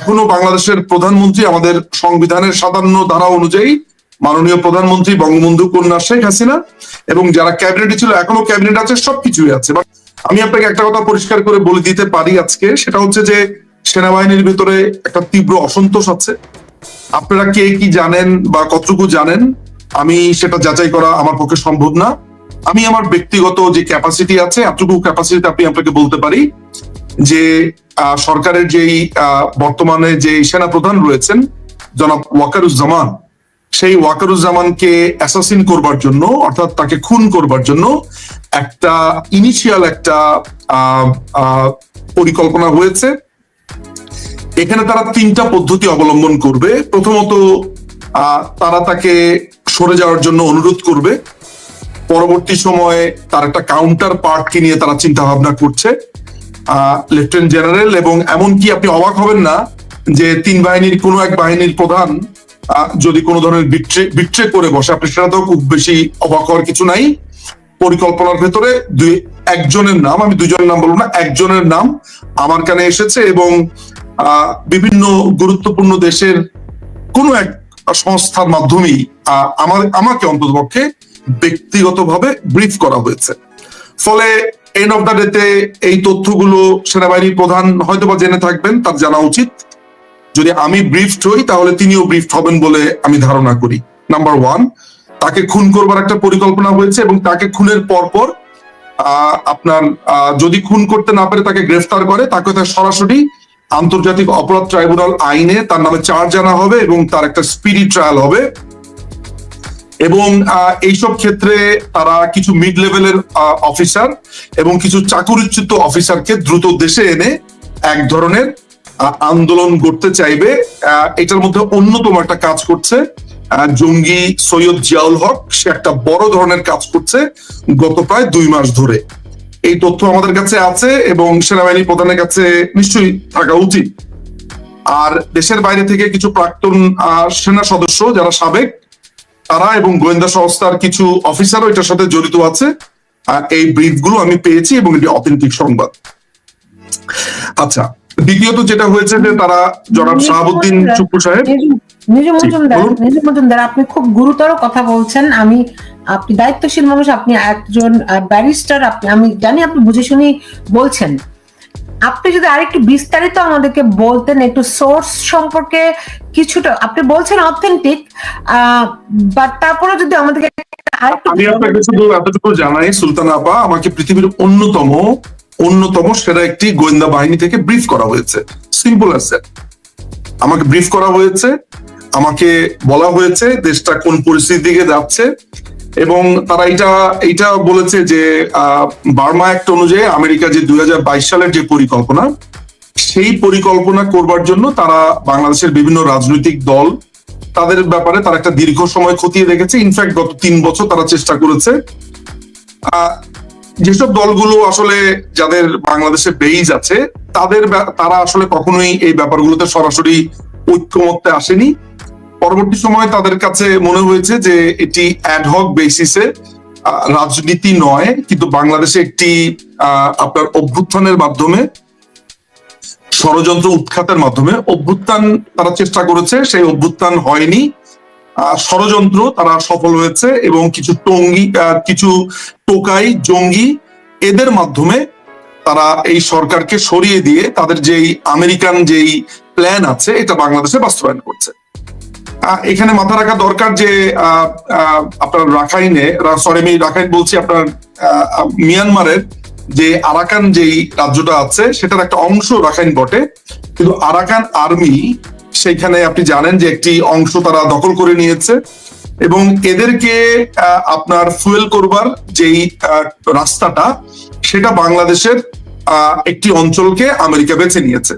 এখনও বাংলাদেশের প্রধানমন্ত্রী আমাদের সংবিধানের সাতান্ন ধারা অনুযায়ী মাননীয় প্রধানমন্ত্রী বঙ্গবন্ধু কন্যা শেখ হাসিনা এবং যারা ক্যাবিনেটে ছিল, এখনও ক্যাবিনেট আছে, সবকিছুই আছে। আমি আপনাকে একটা কথা পরিষ্কার করে বলে দিতে পারি আজকে, সেটা হচ্ছে যে সেনাবাহিনীর ভিতরে একটা তীব্র অসন্তোষ আছে। আপনারা কে কি জানেন বা কতটুকু জানেন, আমি সেটা যাচাই করা আমার পক্ষে সম্ভব না। আমি আমার ব্যক্তিগত যে ক্যাপাসিটি আছে, এতটুকু ক্যাপাসিটি আপনি আপনাকে বলতে পারি যে সরকারের যেই বর্তমানে যে সেনা প্রধান রয়েছেন, জনাব ওয়াকারুজ্জামান, সেই ওয়াকারুজ্জামানকে অ্যাসাসিন করবার জন্য, অর্থাৎ তাকে খুন করবার জন্য একটা ইনিশিয়াল একটা পরিকল্পনা হয়েছে। এখানে তারা তিনটা পদ্ধতি অবলম্বন করবে। প্রথমত তারা তাকে সরে যাওয়ার জন্য অনুরোধ করবে। পরবর্তী সময়ে তার একটা কাউন্টার পার্টকে নিয়ে তারা চিন্তা ভাবনা করছে। লেফটেন্যান্ট জেনারেল এবং এমনকি আপনি অবাক হবেন না যে তিন বাহিনীর কোনো এক বাহিনীর প্রধান যদি কোনো ধরনের বিট্রে করে বসে, আপনি সেটা তো খুব বেশি অবাক হওয়ার কিছু নাই। পরিকল্পনার ভেতরে দুই একজনের নাম, আমি দুজনের নাম বলব না, একজনের নাম আমার কানে এসেছে এবং বিভিন্ন গুরুত্বপূর্ণ দেশের কোনো এক সংস্থার মাধ্যমেই আমার আমাকে অন্ততপক্ষে ব্যক্তিগতভাবে ব্রিফ করা হয়েছে। ফলে এন্ড অফ দ্য ডেতে এই তথ্যগুলো সেনাবাহিনীর প্রধান হয়তো বা জেনে থাকবেন, তার জানা উচিত। যদি আমি ব্রিফড হই, তাহলে তিনিও ব্রিফড হবেন বলে আমি ধারণা করি। নাম্বার ওয়ান তাকে খুন করবার একটা পরিকল্পনা হয়েছে এবং তাকে খুনের পরপর আপনার যদি খুন করতে না পারে, তাকে গ্রেফতার করে, তাকে তার সরাসরি আন্তর্জাতিক অপরাধ ট্রাইব্যুনাল আইনে তার নামে চার্জ আনা হবে এবং তার একটা স্পিডি ট্রায়াল হবে। এবং এইসব ক্ষেত্রে তারা কিছু মিড লেভেলের অফিসার এবং কিছু চাকুরিচ্যুত অফিসারকে দ্রুত দেশে এনে এক ধরনের আন্দোলন করতে চাইবে। এটার মধ্যে অন্যতম একটা কাজ করছে জঙ্গি সৈয়দ জিয়াউল হক। সে একটা বড় ধরনের কাজ করছে গত প্রায় দুই মাস ধরে। এই তথ্য আমাদের কাছে আছে এবং সেনাবাহিনী প্রধানের কাছে নিশ্চয়ই থাকা উচিত। আর দেশের বাইরে থেকে কিছু প্রাক্তন সেনা সদস্য যারা সাবেক তারা এবং গোয়েন্দা সংস্থার কিছু অফিসারও এটার সাথে জড়িত আছে। আর এই ব্রিফগুলো আমি পেয়েছি এবং এটি অথেন্টিক সংবাদ। আচ্ছা দ্বিতীয়ত যেটা হয়েছে যে তারা জনাব শাহাবুদ্দিন চুপ্পু সাহেব মজুমদার। আপনি খুব গুরুতর কথা বলছেন। আমি আপনি দায়িত্বশীল মানুষ আপনি একজন ব্যারিস্টার আপনি আমি জানি আপনি বুঝে শুনি বলছেন। আপনি যদি আরেকটু বিস্তারিত আমাদেরকে বলতেন একটু সোর্স সম্পর্কে কিছুটা আপনি বলছেন অথেন্টিক বাট তারপরে যদি আমাদেরকে আমি আপনাকে শুধু এতটুকু জানাই সুলতান আপা আমাকে পৃথিবীর অন্যতম অন্যতম সেরা একটি গোয়েন্দা বাহিনী থেকে ব্রিফ করা হয়েছে। সিম্পল অ্যাজ আমাকে ব্রিফ করা হয়েছে আমাকে বলা হয়েছে দেশটা কোন পরিস্থিতির দিকে যাচ্ছে এবং তারা এটা এটা বলেছে যে বার্মা অ্যাক্ট অনুযায়ী আমেরিকা যে দুই হাজার বাইশ সালের যে পরিকল্পনা, সেই পরিকল্পনা করবার জন্য তারা বাংলাদেশের বিভিন্ন রাজনৈতিক দল, তাদের ব্যাপারে তারা একটা দীর্ঘ সময় খতিয়ে দেখেছে। ইনফ্যাক্ট গত তিন বছর তারা চেষ্টা করেছে। যেসব দলগুলো আসলে যাদের বাংলাদেশে বেইজ আছে, তাদের তারা আসলে কখনোই এই ব্যাপারগুলোতে সরাসরি ঐক্যমত্যে আসেনি। পরবর্তী সময়ে তাদের কাছে মনে হয়েছে যে এটি অ্যাডহক বেসিসে রাজনীতি নয়, কিন্তু বাংলাদেশে একটি আপনার অভ্যুত্থানের মাধ্যমে, ষড়যন্ত্র উৎখাতের মাধ্যমে অভ্যুত্থান তারা চেষ্টা করেছে, সেই অভ্যুত্থান হয়নি। ষড়যন্ত্র তারা সফল হয়েছে এবং কিছু টঙ্গি কিছু টোকাই, জঙ্গি এদের মাধ্যমে তারা এই সরকারকে সরিয়ে দিয়ে তাদের যেই আমেরিকান যেই প্ল্যান আছে, এটা বাংলাদেশে বাস্তবায়ন করছে। এখানে মাথা রাখা দরকার যে আপনার রাখাইনে সরি আমি রাখাইন বলছি আপনার মিয়ানমারের যে আরাকান যেই রাজ্যটা আছে, সেটার একটা অংশ রাখাইন বটে। কিন্তু আরাকান আর্মি সেখানে আপনি জানেন যে একটি অংশ তারা দখল করে নিয়েছে। এবং এদেরকে আপনার ফুয়েল করবার যেই রাস্তাটা, সেটা বাংলাদেশের একটি অঞ্চলকে আমেরিকা বেছে নিয়েছে।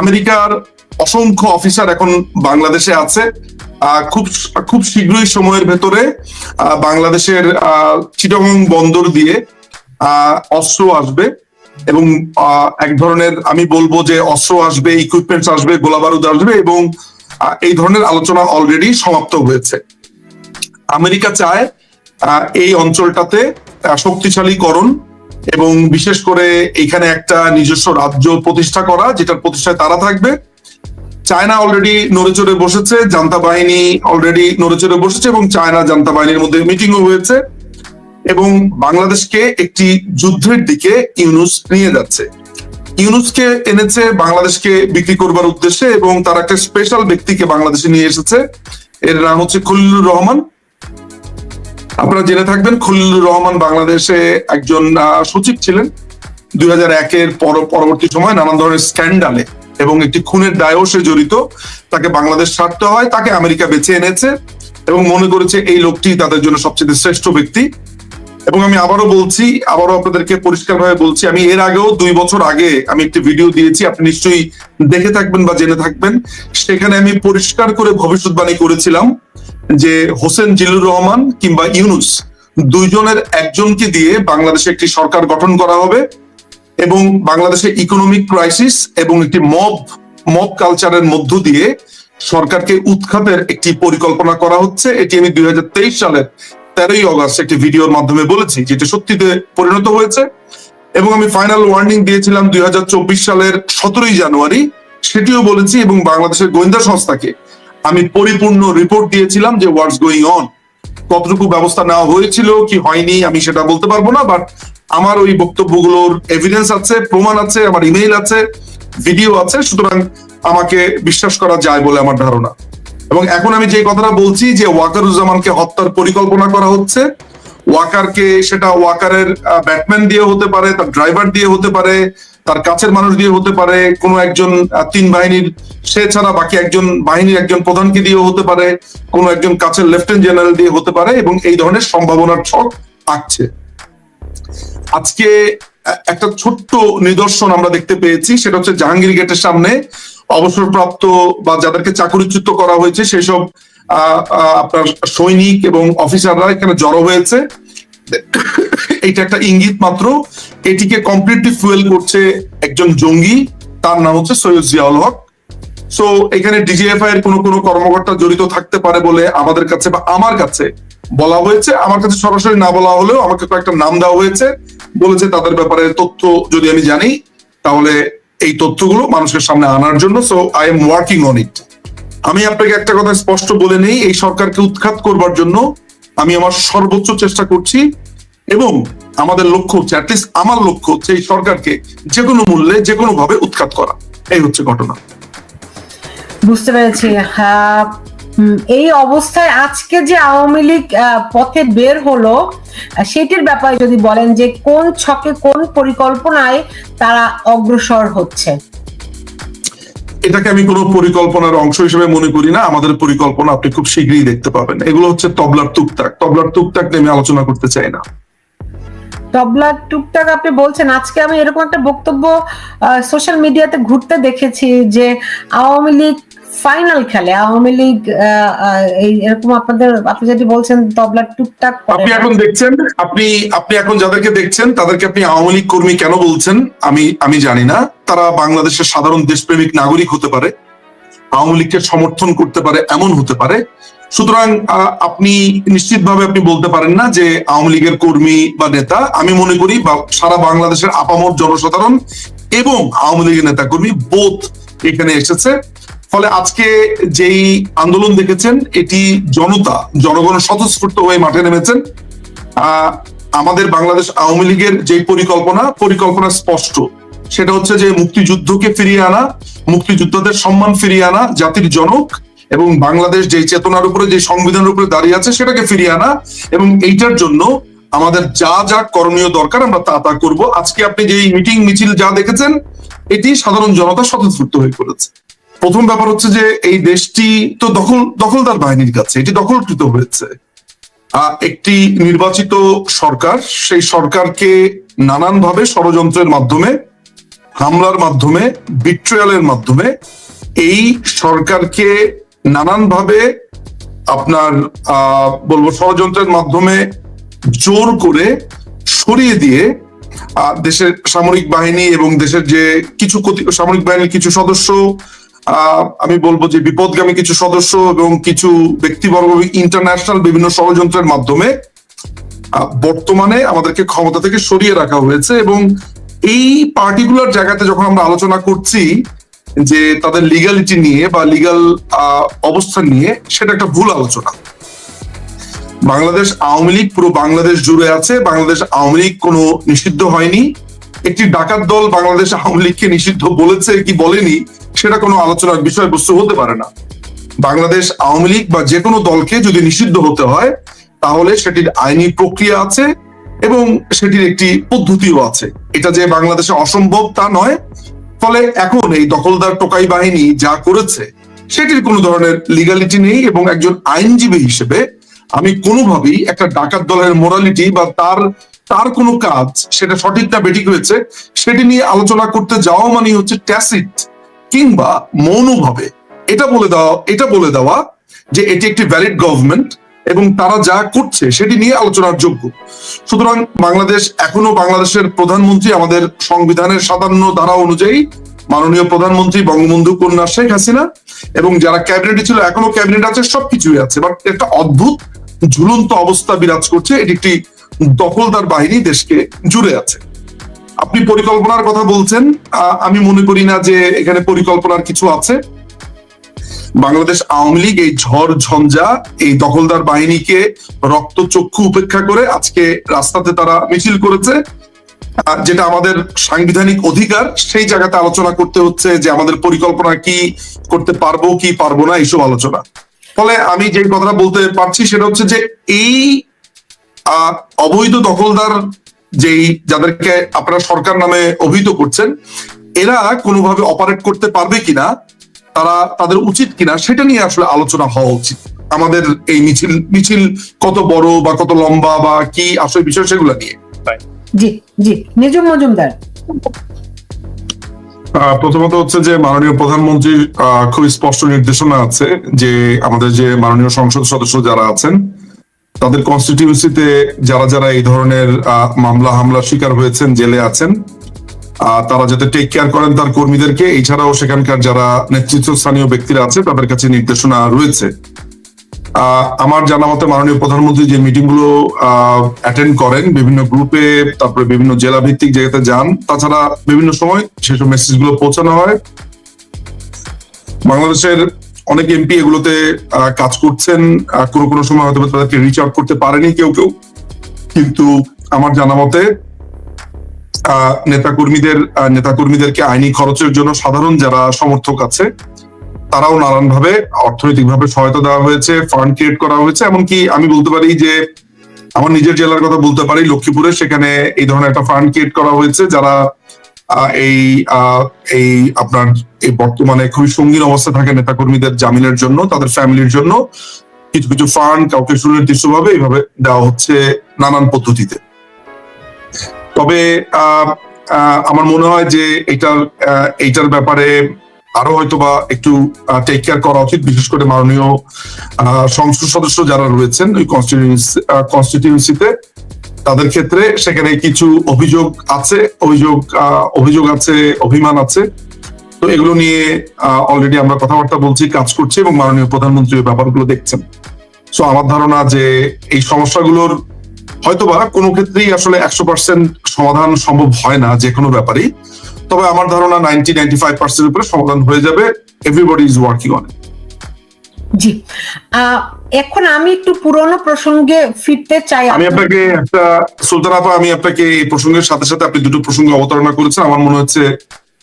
আমেরিকার অসংখ্য অফিসার এখন বাংলাদেশে আছে। খুব খুব শীঘ্রই সময়ের ভেতরে বাংলাদেশের চিটাগং বন্দর দিয়ে অস্ত্র আসবে এবং এক ধরনের আমি বলব যে অস্ত্র আসবে ইকুইপমেন্টস আসবে, গোলাবারুদ আসবে এবং এই ধরনের আলোচনা অলরেডি সমাপ্ত হয়েছে। আমেরিকা চায় এই অঞ্চলটাতে শক্তিশালীকরণ এবং বিশেষ করে এখানে একটা নিজস্ব রাজ্য প্রতিষ্ঠা করা, যেটার প্রতিষ্ঠায় তারা থাকবে। চায়না অলরেডি নড়েচড়ে বসেছে, জান্তা বাহিনী অলরেডি নড়েচড়ে বসেছে এবং চায়না জান্তা বাহিনীর মধ্যে মিটিংও হয়েছে এবং বাংলাদেশকে একটি যুদ্ধের দিকে ইউনুস নিয়ে যাচ্ছে। ইউনুসকে এনেছে বাংলাদেশকে বিক্রি করবার উদ্দেশ্যে এবং তার একটা স্পেশাল ব্যক্তিকে বাংলাদেশে নিয়ে এসেছে। এর নাম হচ্ছে খলিলুর রহমান। আপনারা জেনে থাকবেন, খলিলুর রহমান বাংলাদেশে একজন সচিব ছিলেন। দুই হাজার একের পরবর্তী সময় নানান ধরনের স্ক্যান্ডালে এবং একটি খুনের দায়ও সে জড়িত। তাকে বাংলাদেশ ছাড়তে হয়, তাকে আমেরিকা বেছে এনেছে এবং মনে করেছে এই লোকটি তাদের জন্য সবচেয়ে শ্রেষ্ঠ ব্যক্তি। এবং আমি আবারও বলছি, আবারও আপনাদেরকে পরিষ্কারভাবে বলছি, আমি এর আগেও দুই বছর আগে আমি একটি ভিডিও দিয়েছি, আপনি নিশ্চয়ই দেখে থাকবেন বা জেনে থাকবেন। সেখানে আমি পরিষ্কার করে ভবিষ্যৎবাণী করেছিলাম যে হোসেন জিল্লুর রহমান কিংবা ইউনুস দুইজনের একজনকে দিয়ে বাংলাদেশে একটি সরকার গঠন করা হবে। এবং বাংলাদেশে ইকোনমিক ক্রাইসিস এবং একটি মব মব কালচারের মধ্য দিয়ে সরকারকে উৎখাতের একটি পরিকল্পনা করা হচ্ছে। এটি আমি দুই হাজার তেইশ সালের তেরোই অগস্ট একটি ভিডিওর মাধ্যমে বলেছি, যেটা সত্যিতে পরিণত হয়েছে। এবং আমি ফাইনাল ওয়ার্নিং দিয়েছিলাম দুই হাজার চব্বিশ সালের সতেরোই জানুয়ারি, সেটিও বলেছি এবং বাংলাদেশের গোয়েন্দা সংস্থাকে আমি পরিপূর্ণ রিপোর্ট দিয়েছিলাম যে হোয়াটস গোয়িং অন কতটুকু ব্যবস্থা নেওয়া হয়েছিল, কি হয়নি, আমি সেটা বলতে পারব না বাট আমার ওই বক্তব্যগুলোর এভিডেন্স আছে, প্রমাণ আছে, আমার ইমেইল আছে ভিডিও আছে, সুতরাং আমাকে বিশ্বাস করা যায় বলে আমার ধারণা। এবং এখন আমি যে কথাটা বলছি যে ওয়াকারুজ্জামানকে হত্যার পরিকল্পনা করা হচ্ছে, ওয়াকারকে সেটা ওয়াকারের ব্যাটম্যান দিয়ে হতে পারে, তার ড্রাইভার দিয়ে হতে পারে তার কাছের মানুষ দিয়ে হতে পারে, কোনো একজন তিন বাহিনীর, সে ছাড়া বাকি একজন বাহিনীর একজন প্রধানকে দিয়ে হতে পারে, কোনো একজন কাছের লেফটেন্যান্ট জেনারেল দিয়ে হতে পারে এবং এই ধরনের সম্ভাবনার ছক আঁকছে আজকে একটা ছোট্ট নিদর্শন আমরা দেখতে পেয়েছি, সেটা হচ্ছে জাহাঙ্গীর গেটের সামনে অবসরপ্রাপ্ত বা যাদেরকে চাকরিচ্যুত করা হয়েছে, সেসব আপনার সৈনিক এবং অফিসাররা এখানে জড়ো হয়েছে। এইটা একটা ইঙ্গিত মাত্র। এটিকে কমপ্লিটলি ফুয়েল করছে একজন জঙ্গি, তার নাম হচ্ছে সৈয়দ জিয়াউল হক। সো এখানে ডিজিএফআই এর কোনো কোনো কর্মকর্তা জড়িত থাকতে পারে বলে আমাদের কাছে বা আমার কাছে বলা হয়েছে। আমার কাছে সরাসরি না বলা হলেও আমাকে কয়েকটা নাম দেওয়া হয়েছে। বলেছে তাদের ব্যাপারে তথ্য যদি আমি জানি, তাহলে এই তথ্যগুলো মানুষের সামনে আনার জন্য। So I am working on it আমি আপনাকে একটা কথা স্পষ্ট বলে নেই, এই সরকারকে উৎখাত করবার জন্য। আমি আমার সর্বোচ্চ চেষ্টা করছি এবং আমাদের লক্ষ্য হচ্ছে অ্যাটলিস্ট আমার লক্ষ্য হচ্ছে এই সরকারকে যে কোনো মূল্যে, যে কোনো ভাবে উৎখাত করা। এই হচ্ছে ঘটনা। বুঝতে পেরেছি। এই অবস্থায় আজকে যে আওয়ামী লীগ পথে বের হলো সেটির ব্যাপারে যদি বলেন যে কোন ছকে কোন পরিকল্পনায় তারা অগ্রসর হচ্ছে। এটাকে আমি কোনো পরিকল্পনার অংশ হিসেবে মনে করি না। আমাদের পরিকল্পনা আপনি খুব শীঘ্রই দেখতে পাবেন। এগুলো হচ্ছে তবলার টুকটাক। তবলার টুকটাক নিয়ে আমি আলোচনা করতে চাই না। তবলা টুকটাক আপনি বলছেন। আজকে আমি এরকম একটা বক্তব্য সোশ্যাল মিডিয়াতে ঘুরতে দেখেছি যে আওয়ামী লীগ ফাইনাল খেলে আওয়ামী লীগ এরকম আপনাদের আপনি যেটি বলছেন তবলা টুকটাক আপনি এখন দেখছেন আপনি আপনি এখন যাদেরকে দেখছেন তাদেরকে আপনি আওয়ামী লীগ কর্মী কেন বলছেন আমি আমি জানি না। তারা বাংলাদেশের সাধারণ দেশপ্রেমিক নাগরিক হতে পারে আওয়ামী লীগকে সমর্থন করতে পারে এমন হতে পারে। সুতরাং আপনি নিশ্চিতভাবে আপনি বলতে পারেন না যে আওয়ামী লীগের কর্মী বা নেতা আমি মনে করি বা সারা বাংলাদেশের আপামর জনসাধারণ এবং আওয়ামী লীগের নেতা কর্মী বোধ এখানে এসেছে। ফলে আজকে যেই আন্দোলন দেখেছেন, এটি জনতা, জনগণ স্বতঃস্ফূর্ত হয়ে মাঠে নেমেছেন। আমাদের বাংলাদেশ আওয়ামী লীগের যে পরিকল্পনা পরিকল্পনা স্পষ্ট। সেটা হচ্ছে যে মুক্তিযুদ্ধকে ফিরিয়ে আনা, মুক্তিযোদ্ধাদের সম্মান ফিরিয়ে আনা, জাতির জনক এবং বাংলাদেশ যে চেতনার উপরে যে সংবিধানের উপরে দাঁড়িয়ে আছে, সেটাকে ফিরিয়ে আনা এবং এইটার জন্য আমাদের যা যা করণীয় দরকার, আমরা তা তা করব। আজকে আপনি যে মিটিং মিছিল যা দেখেছেন এটি সাধারণ জনতা স্বতঃস্ফূর্ত হয়ে পড়েছে। প্রথম ব্যাপার হচ্ছে যে এই দেশটি তো দখল দখলদার বাহিনীর কাছে এটি দখলকৃত হয়েছে। একটি নির্বাচিত সরকার সেই সরকারকে নানানভাবে ষড়যন্ত্রের মাধ্যমে হামলার মাধ্যমে বিট্রয়ালের মাধ্যমে এই সরকারকে নানানভাবে আপনার আহ, বলব ষড়যন্ত্রের মাধ্যমে জোর করে সরিয়ে দিয়ে দেশের সামরিক বাহিনী এবং দেশের যে কিছু সামরিক বাহিনীর কিছু সদস্য আমি বলব যে বিপদগামী কিছু সদস্য এবং কিছু ব্যক্তিবর্গ ইন্টারন্যাশনাল বিভিন্ন ষড়যন্ত্রের মাধ্যমে বর্তমানে আমাদেরকে ক্ষমতা থেকে সরিয়ে রাখা হয়েছে এবং এই পার্টিকুলার জায়গাতে যখন আমরা আলোচনা করছি যে তাদের লিগালিটি নিয়ে বা লিগাল অবস্থান নিয়ে, সেটা একটা ভুল আলোচনা। বাংলাদেশ আওয়ামী লীগ, পুরো বাংলাদেশ জুড়ে আছে। বাংলাদেশ আওয়ামী লীগ কোনো নিষিদ্ধ হয়নি। একটি ডাকাত দল বাংলাদেশ আওয়ামী লীগকে নিষিদ্ধ বলেছে কি বলেনি, সেটা কোনো আলোচনার বিষয়বস্তু হতে পারে না। বাংলাদেশ আওয়ামী লীগ বা যে কোনো দলকে যদি নিষিদ্ধ হতে হয়, তাহলে সেটির আইনি প্রক্রিয়া আছে এবং সেটির একটি পদ্ধতিও আছে। এটা যে বাংলাদেশে অসম্ভব তা নয়। ফলে এখন এই দখলদার টোকাই বাহিনী যা করেছে, সেটির কোনো ধরনের লিগালিটি নেই এবং একজন আইনজীবী হিসেবে আমি কোনোভাবেই একটা ডাকাত দলের মোরালিটি বা তার তার কোনো কাজ সেটা সঠিক না বেঠিক হয়েছে, সেটি নিয়ে আলোচনা করতে যাওয়া মানে হচ্ছে ট্যাসিট কিংবা মৌনভাবে। এটা বলে দেওয়া, এটা বলে দেওয়া যে এটি একটি ভ্যালিড গভর্নমেন্ট এবং তারা যা করছে সেটি নিয়ে আলোচনার যোগ্য। সুতরাং বাংলাদেশ এখনও বাংলাদেশের প্রধানমন্ত্রী, আমাদের সংবিধানের সাতান্ন ধারা অনুযায়ী মাননীয় প্রধানমন্ত্রী বঙ্গবন্ধু কন্যা শেখ হাসিনা এবং যারা ক্যাবিনেটে ছিল, এখনও ক্যাবিনেট আছে, সবকিছুই আছে। বাট একটা অদ্ভুত ঝুলন্ত অবস্থা বিরাজ করছে, এটি একটি দখলদার বাহিনী দেশকে জুড়ে আছে। আপনি পরিকল্পনার কথা বলছেন আমি মনে করি না যে এখানে পরিকল্পনার কিছু আছে। বাংলাদেশ আওয়ামী লীগ এই ঝড় ঝঞ্ঝা, এই দখলদার বাহিনীকে রক্ত চক্ষু উপেক্ষা করে আজকে রাস্তাতে তারা মিছিল করেছে। যেটা আমাদের সাংবিধানিক অধিকার, সেই জায়গাতে আলোচনা করতে হচ্ছে যে আমাদের পরিকল্পনা কি, করতে পারব কি পারব না, এইসব আলোচনা। ফলে আমি যে কথাটা বলতে পারছি সেটা হচ্ছে যে এই অবৈধ দখলদার যেই যাদেরকে আপনারা সরকার নামে অভিহিত করছেন, এরা কোনোভাবে অপারেট করতে পারবে কিনা, তারা তাদের উচিত কিনা, সেটা নিয়ে আসলে আলোচনা হওয়া উচিত। আমাদের এই মিছিল মিছিল কত বড় বা কত লম্বা বা কি আসলে বিষয় সেগুলো নিয়ে। জি জি নিজম মজুমদার। প্রথমত হচ্ছে যে মাননীয় প্রধানমন্ত্রীর খুব স্পষ্ট নির্দেশনা আছে যে আমাদের যে মাননীয় সংসদ সদস্য যারা আছেন, তাদের কনস্টিটিউন্সিতে যারা যারা এই ধরনের মামলা হামলার শিকার হয়েছেন, জেলে আছেন তারা যাতে টেক কেয়ার করেন তার কর্মীদেরকে, এছাড়াও সেখানকার যারা নেতৃত্বস্থানীয় ব্যক্তিরা আছে, তাদের কাছে নির্দেশনা রয়েছে। আমার জানা মতে মাননীয় প্রধানমন্ত্রী যে মিটিংগুলো অ্যাটেন্ড করেন, বিভিন্ন গ্রুপে তারপরে বিভিন্ন জেলা ভিত্তিক জায়গাতে যান, তাছাড়া বিভিন্ন সময় সেসব মেসেজগুলো পৌঁছানো হয়। বাংলাদেশের অনেক এমপি এগুলোতে কাজ করছেন কোনো কোনো সময় হয়তো তাদেরকে রিচ আউট করতে পারেনি কেউ কেউ, কিন্তু আমার জানা মতে নেতাকর্মীদের নেতাকর্মীদেরকে আইনি খরচের জন্য সাধারণ যারা সমর্থক আছে তারাও নানান ভাবে অর্থনৈতিক ভাবে সহায়তা দেওয়া হয়েছে ফান্ড ক্রিয়েট করা হয়েছে, এমনকি আমি বলতে পারি যে আমার নিজের জেলার কথা বলতে পারি, লক্ষ্মীপুরে সেখানে এই ধরনের একটা ফান্ড ক্রিয়েট করা হয়েছে, যারা এই এই আপনার এই বর্তমানে খুবই সঙ্গীন অবস্থা থাকে নেতাকর্মীদের জামিনের জন্য, তাদের ফ্যামিলির জন্য। কিছু কিছু ফান্ড কাউকে সুনির্দিষ্টভাবে এইভাবে দেওয়া হচ্ছে নানান পদ্ধতিতে। তবে আমার মনে হয় যে এটার এইটার ব্যাপারে আরও হয়তো বা একটু টেক কেয়ার করা উচিত, বিশেষ করে মাননীয় সংসদ সদস্য যারা রয়েছেন ওই কনস্টিটিউন্সিতে তাদের ক্ষেত্রে সেখানে কিছু অভিযোগ আছে, অভিযোগ অভিযোগ আছে, অভিমান আছে। তো এগুলো নিয়ে অলরেডি আমরা কথাবার্তা বলছি, কাজ করছি এবং মাননীয় প্রধানমন্ত্রী ব্যাপারগুলো দেখছেন। সো আমার ধারণা যে এই সমস্যাগুলোর হয়তোবা কোনো ক্ষেত্রেই আসলে একশো পার্সেন্ট সমাধান সম্ভব হয় না, যে কোনো ব্যাপারেই। তবে আমার ধারণা নাইনটি নাইনটি ফাইভ পার্সেন্ট উপরে সমাধান হয়ে যাবে। এভরিবডি ইজ ওয়ার্কিং অন জি। এখন আমি একটু পুরনো প্রসঙ্গে ফিরতে চাই আমি আপনাকে একটা সুলতান আপা আমি আপনাকে এই প্রসঙ্গের সাথে সাথে আপনি দুটো প্রসঙ্গ অবতারণা করেছেন। আমার মনে হচ্ছে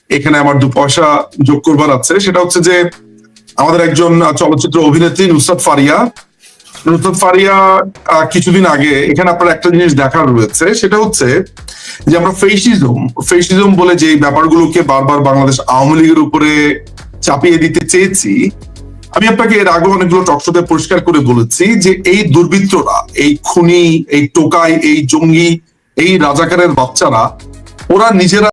এখানে আমার দু পয়সা যোগ করবার আছে। সেটা হচ্ছে যে আমাদের একজন চলচ্চিত্র অভিনেত্রী নুসরাত ফারিয়া নুসরাত ফারিয়া কিছুদিন আগে এখানে আপনার একটা জিনিস দেখার রয়েছে, সেটা হচ্ছে যে আমরা ফেসিজম ফেসিজম বলে যে ব্যাপারগুলোকে বারবার বাংলাদেশ আওয়ামী লীগের উপরে চাপিয়ে দিতে চেয়েছি, আমি আপনাকে এর আগে অনেকগুলো টকশোতে পরিষ্কার করে বলেছি যে এই দুর্বৃত্তরা, এই খুনি, এই টোকাই, এই জঙ্গি, এই রাজাকারের বাচ্চারা, ওরা নিজেরা